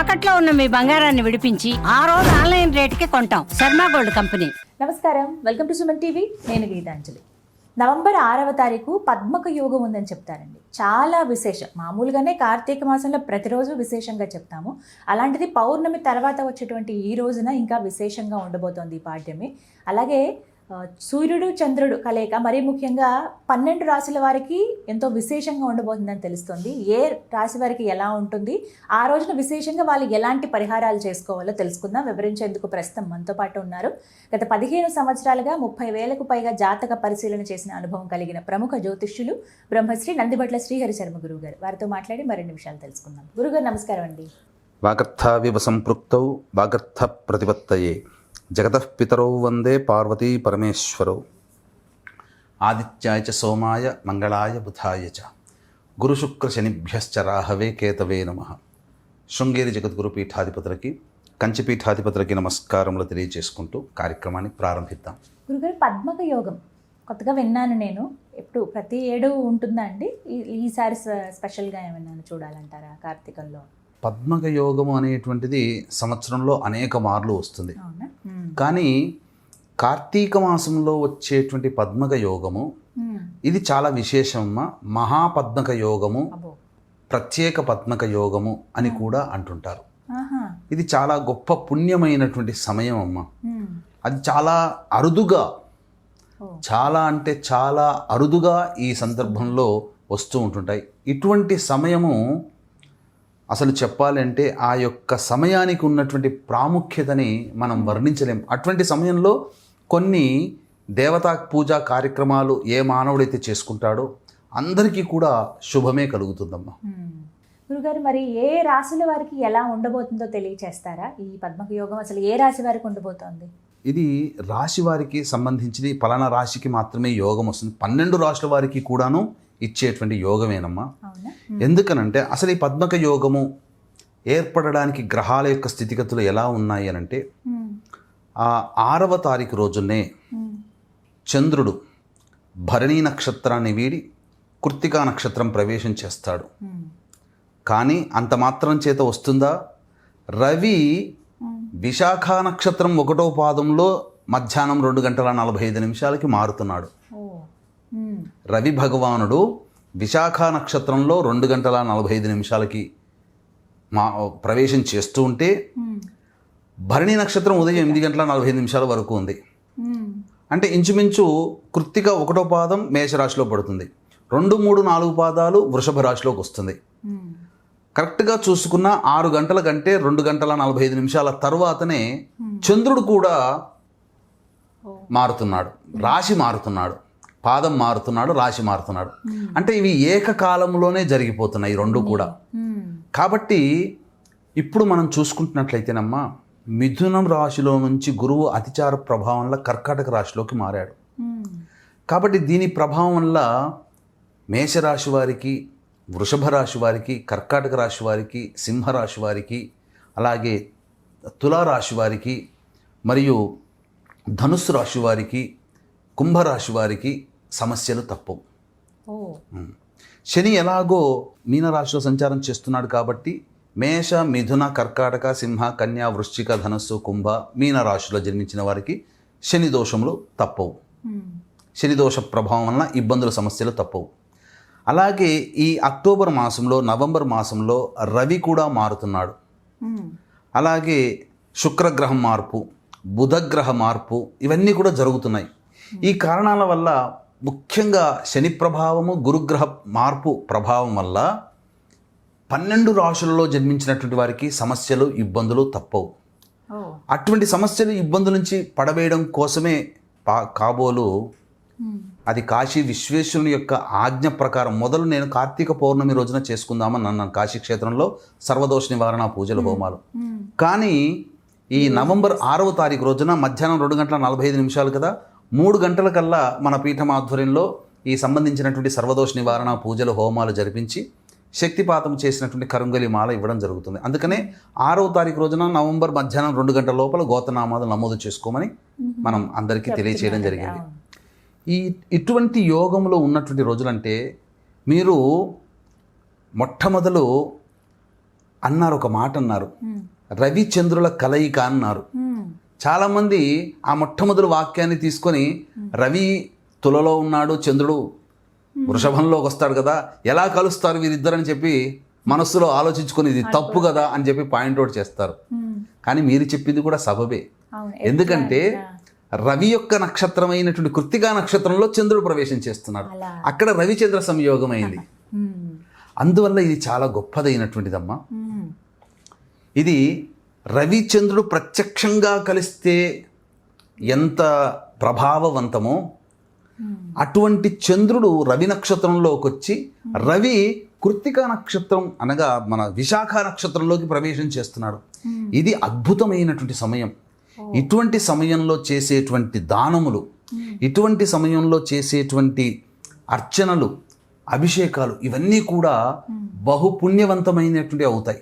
తాకట్లో ఉన్న మీ బంగారాన్ని విడిపించి ఆ రోజు ఆన్లైన్ రేటుకి కొంటాం. Sharma gold company. నమస్కారం. Welcome to Suman TV. నేను గీతాంజలి. నవంబర్ ఆరవ తారీఖు పద్మక యోగం ఉందని చెప్తారండి. చాలా విశేషం. మామూలుగానే కార్తీక మాసంలో ప్రతిరోజు విశేషంగా చెప్తాము. అలాంటిది పౌర్ణమి తర్వాత వచ్చేటువంటి ఈ రోజున ఇంకా విశేషంగా ఉండబోతోంది ఈ పాడ్యమి. అలాగే సూర్యుడు చంద్రుడు కలయిక మరీ ముఖ్యంగా పన్నెండు రాశుల వారికి ఎంతో విశేషంగా ఉండబోతుందని తెలుస్తుంది. ఏ రాశి వారికి ఎలా ఉంటుంది? ఆ రోజున విశేషంగా వాళ్ళు ఎలాంటి పరిహారాలు చేసుకోవాలో తెలుసుకుందాం. వివరించేందుకు ప్రస్తుతం మనతో పాటు ఉన్నారు. గత పదిహేను సంవత్సరాలుగా ముప్పై వేలకు పైగా జాతక పరిశీలన చేసిన అనుభవం కలిగిన ప్రముఖ జ్యోతిష్యులు బ్రహ్మశ్రీ నందిబట్ల శ్రీహరి శర్మ గురువు గారు వారితో మాట్లాడి మరిన్ని విషయాలు తెలుసుకుందాం. గురుగారు నమస్కారం అండి. వాగర్థావివ సంపృక్తౌ వాగర్థ ప్రతిపత్తయే. జగతః పితరౌ వందే పార్వతీ పరమేశ్వరౌ. ఆదిత్యాయ చ సోమాయ మంగళాయ బుధాయ చ. గురుశుక్రశనిభ్యశ్చ రాహవే కేతవే నమ. శృంగేరి జగద్గురు పీఠాధిపతులకి కంచి పీఠాధిపతులకి నమస్కారములు తెలియజేసుకుంటూ కార్యక్రమాన్ని ప్రారంభిద్దాం. గురుగారు పద్మక యోగం. కొత్తగా విన్నాను నేను. ఎప్పుడు ప్రతి ఏడు ఉంటుందా అండి? ఈసారి స్పె- స్పెషల్గా ఏమైనా చూడాలంటారా కార్తీకంలో? పద్మక యోగము అనేటువంటిది సంవత్సరంలో అనేక మార్లు వస్తుంది. కానీ కార్తీక మాసంలో వచ్చేటువంటి పద్మక యోగము మ్మ్. ఇది చాలా విశేషమ్మ మహాపద్మక యోగము ప్రత్యేక పద్మక యోగము అని కూడా అంటుంటారు. ఇది చాలా గొప్ప పుణ్యమైనటువంటి సమయం అమ్మ మ్మ్. అది చాలా అరుదుగా చాలా అంటే చాలా అరుదుగా ఈ సందర్భంలో వస్తూ ఉంటుంటాయి. ఇటువంటి సమయము అసలు చెప్పాలంటే ఆ యొక్క సమయానికి ఉన్నటువంటి ప్రాముఖ్యతని మనం వర్ణించలేం. అటువంటి సమయంలో కొన్ని దేవతా పూజా కార్యక్రమాలు ఏ మానవుడైతే చేసుకుంటాడో అందరికీ కూడా శుభమే కలుగుతుందమ్మా. మ్మ్. గురుగారు మరి ఏ రాశుల వారికి ఎలా ఉండబోతుందో తెలియచేస్తారా? ఈ పద్మక యోగం అసలు ఏ రాశి వారికి ఉండబోతోంది? ఇది రాశి వారికి సంబంధించింది పలానా రాశికి మాత్రమే యోగం వస్తుంది. పన్నెండు రాశుల వారికి కూడాను ఇచ్చేటువంటి యోగమేనమ్మా ఎందుకనంటే అసలు ఈ పద్మక యోగము ఏర్పడడానికి గ్రహాల యొక్క స్థితిగతులు ఎలా ఉన్నాయి అనంటే మ్మ్. ఆ ఆరవ తారీఖు రోజునే. చంద్రుడు భరణీ నక్షత్రాన్ని వీడి కృత్తికా నక్షత్రం ప్రవేశం చేస్తాడు. కానీ అంత మాత్రం చేత వస్తుందా రవి. విశాఖ నక్షత్రం ఒకటో పాదంలో మధ్యాహ్నం రెండు గంటల నలభై ఐదు నిమిషాలకి మారుతున్నాడు. రవి భగవానుడు విశాఖ నక్షత్రంలో రెండు గంటల నలభై ఐదు నిమిషాలకి మా ప్రవేశం చేస్తూ ఉంటే. భరణి నక్షత్రం ఉదయం ఎనిమిది గంటల నలభై ఐదు నిమిషాల వరకు ఉంది. అంటే ఇంచుమించు కృత్తిక ఒకటో పాదం మేషరాశిలో పడుతుంది రెండు మూడు నాలుగు పాదాలు వృషభ రాశిలోకి వస్తుంది. కరెక్ట్గా చూసుకున్న ఆరు గంటల కంటే రెండు గంటల నలభై ఐదు నిమిషాల తర్వాతనే చంద్రుడు కూడా. మారుతున్నాడు రాశి మారుతున్నాడు పాదం మారుతున్నాడు రాశి మారుతున్నాడు అంటే ఇవి ఏకకాలంలోనే జరిగిపోతున్నాయి రెండు కూడా. కాబట్టి ఇప్పుడు మనం చూసుకుంటున్నట్లయితేనమ్మా మిథునం రాశిలో నుంచి గురువు అతిచార ప్రభావం వల్ల కర్కాటక రాశిలోకి మారాడు. కాబట్టి దీని ప్రభావం వల్ల మేషరాశి వారికి వృషభ రాశి వారికి కర్కాటక రాశి వారికి సింహరాశి వారికి అలాగే తులారాశి వారికి మరియు ధనుస్సు రాశి వారికి కుంభరాశి వారికి సమస్యలు తప్పవు. శని ఎలాగో మీనరాశిలో సంచారం చేస్తున్నాడు కాబట్టి మేష మిథున కర్కాటక సింహ కన్యా వృశ్చిక ధనస్సు కుంభ మీన రాశిలో జన్మించిన వారికి శని దోషములు తప్పవు. శని దోష ప్రభావం వలన ఇబ్బందుల సమస్యలు తప్పవు అలాగే ఈ అక్టోబర్ మాసంలో నవంబర్ మాసంలో రవి కూడా మారుతున్నాడు. అలాగే శుక్రగ్రహం మార్పు బుధగ్రహ మార్పు ఇవన్నీ కూడా జరుగుతున్నాయి ఈ కారణాల వల్ల ముఖ్యంగా శని ప్రభావము గురుగ్రహ మార్పు ప్రభావం వల్ల పన్నెండు రాశులలో జన్మించినటువంటి వారికి సమస్యలు ఇబ్బందులు తప్పవు అటువంటి సమస్యలు ఇబ్బందుల నుంచి పడవేయడం కోసమే పా కాబోలు. అది కాశీ విశ్వేశ్వరుని యొక్క ఆజ్ఞ ప్రకారం మొదలు నేను కార్తీక పౌర్ణమి రోజున చేసుకుందామని అన్నాను కాశీ క్షేత్రంలో సర్వదోష నివారణ పూజలు హోమాలు. కానీ ఈ నవంబర్ ఆరవ తారీఖు రోజున మధ్యాహ్నం రెండు గంటల నలభై ఐదు నిమిషాలు కదా మూడు గంటల కల్లా మన పీఠం ఆధ్వర్యంలో ఈ సంబంధించినటువంటి సర్వదోష నివారణ పూజలు హోమాలు జరిపించి శక్తిపాతం చేసినటువంటి కరుంగలి మాల ఇవ్వడం జరుగుతుంది అందుకనే ఆరవ తారీఖు రోజున నవంబర్ మధ్యాహ్నం రెండు గంటల లోపల గోతనామాలు నమోదు చేసుకోమని మనం అందరికీ తెలియచేయడం జరిగింది. ఈ ఇటువంటి యోగంలో ఉన్నటువంటి రోజులంటే మీరు మొట్టమొదలు అన్నారు ఒక మాట అన్నారు మ్మ్. రవి చంద్రుల కలయిక అన్నారు. చాలామంది ఆ మొట్టమొదటి వాక్యాన్ని తీసుకొని రవి తులలో ఉన్నాడు చంద్రుడు వృషభంలోకి వస్తాడు కదా ఎలా కలుస్తారు వీరిద్దరని చెప్పి మనస్సులో ఆలోచించుకొని ఇది తప్పు కదా అని చెప్పి పాయింట్ అవుట్ చేస్తారు. కానీ మీరు చెప్పింది కూడా సబబే. ఎందుకంటే రవి యొక్క నక్షత్రమైనటువంటి కృత్తికా నక్షత్రంలో చంద్రుడు ప్రవేశం చేస్తున్నాడు. అక్కడ రవిచంద్ర సంయోగం అయింది. అందువల్ల ఇది చాలా గొప్పదైనటువంటిదమ్మా. మ్మ్. ఇది రవిచంద్రుడు ప్రత్యక్షంగా కలిస్తే ఎంత ప్రభావవంతమో అటువంటి చంద్రుడు రవి నక్షత్రంలోకి వచ్చి రవి కృత్తికా నక్షత్రం అనగా మన విశాఖ నక్షత్రంలోకి ప్రవేశం చేస్తున్నాడు. ఇది అద్భుతమైనటువంటి సమయం. ఇటువంటి సమయంలో చేసేటువంటి దానములు ఇటువంటి సమయంలో చేసేటువంటి అర్చనలు అభిషేకాలు ఇవన్నీ కూడా బహు పుణ్యవంతమైనటువంటి అవుతాయి.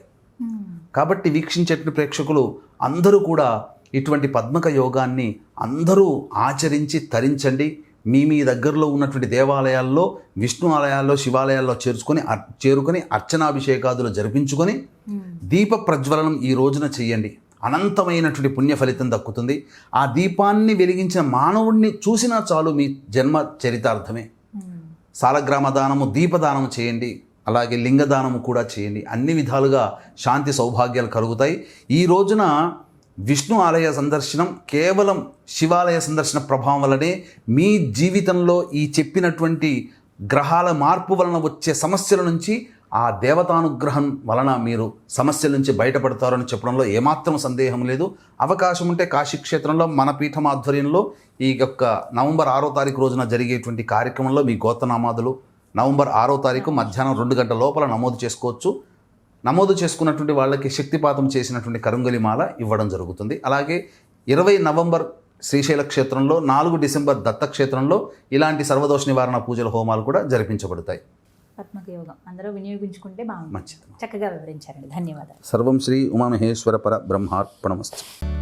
కాబట్టి వీక్షించేటువంటి ప్రేక్షకులు అందరూ కూడా ఇటువంటి పద్మక యోగాన్ని అందరూ ఆచరించి తరించండి. మీ మీ దగ్గరలో ఉన్నటువంటి దేవాలయాల్లో విష్ణు ఆలయాల్లో శివాలయాల్లో చేర్చుకొని చేరుకొని అర్చనాభిషేకాదులు జరిపించుకొని దీప ప్రజ్వలనం ఈ రోజున చేయండి. అనంతమైనటువంటి పుణ్య ఫలితం దక్కుతుంది. ఆ దీపాన్ని వెలిగించిన మానవుణ్ణి చూసినా చాలు మీ జన్మ చరితార్థమే. మ్మ్. సాలగ్రామ దానము దీపదానము చేయండి. అలాగే లింగదానము కూడా చేయండి. అన్ని విధాలుగా శాంతి సౌభాగ్యాలు కలుగుతాయి. ఈ రోజున విష్ణు ఆలయ సందర్శనం కేవలం శివాలయ సందర్శన ప్రభావం వల్లనే మీ జీవితంలో ఈ చెప్పినటువంటి గ్రహాల మార్పు వలన వచ్చే సమస్యల నుంచి ఆ దేవతానుగ్రహం వలన మీరు సమస్యల నుంచి బయటపడతారని చెప్పడంలో ఏమాత్రం సందేహం లేదు. అవకాశం ఉంటే కాశీ క్షేత్రంలో మన పీఠం ఆధ్వర్యంలో ఈ యొక్క నవంబర్ ఆరో తారీఖు రోజున జరిగేటువంటి కార్యక్రమంలో మీ గోతనామాదులు నవంబర్ ఆరో తారీఖు మధ్యాహ్నం రెండు గంటల లోపల నమోదు చేసుకోవచ్చు. నమోదు చేసుకున్నటువంటి వాళ్ళకి శక్తిపాతం చేసినటువంటి కరుంగలి మాల ఇవ్వడం జరుగుతుంది. అలాగే ఇరవై నవంబర్ శ్రీశైల క్షేత్రంలో నాలుగు డిసెంబర్ దత్తక్షేత్రంలో ఇలాంటి సర్వదోష నివారణ పూజల హోమాలు కూడా జరిపించబడతాయి. అందరూ వినియోగించుకుంటే మంచిది. చక్కగా వివరించారండి. ధన్యవాదాలు. సర్వం శ్రీ ఉమామహేశ్వర పర బ్రహ్మార్పణమస్తు.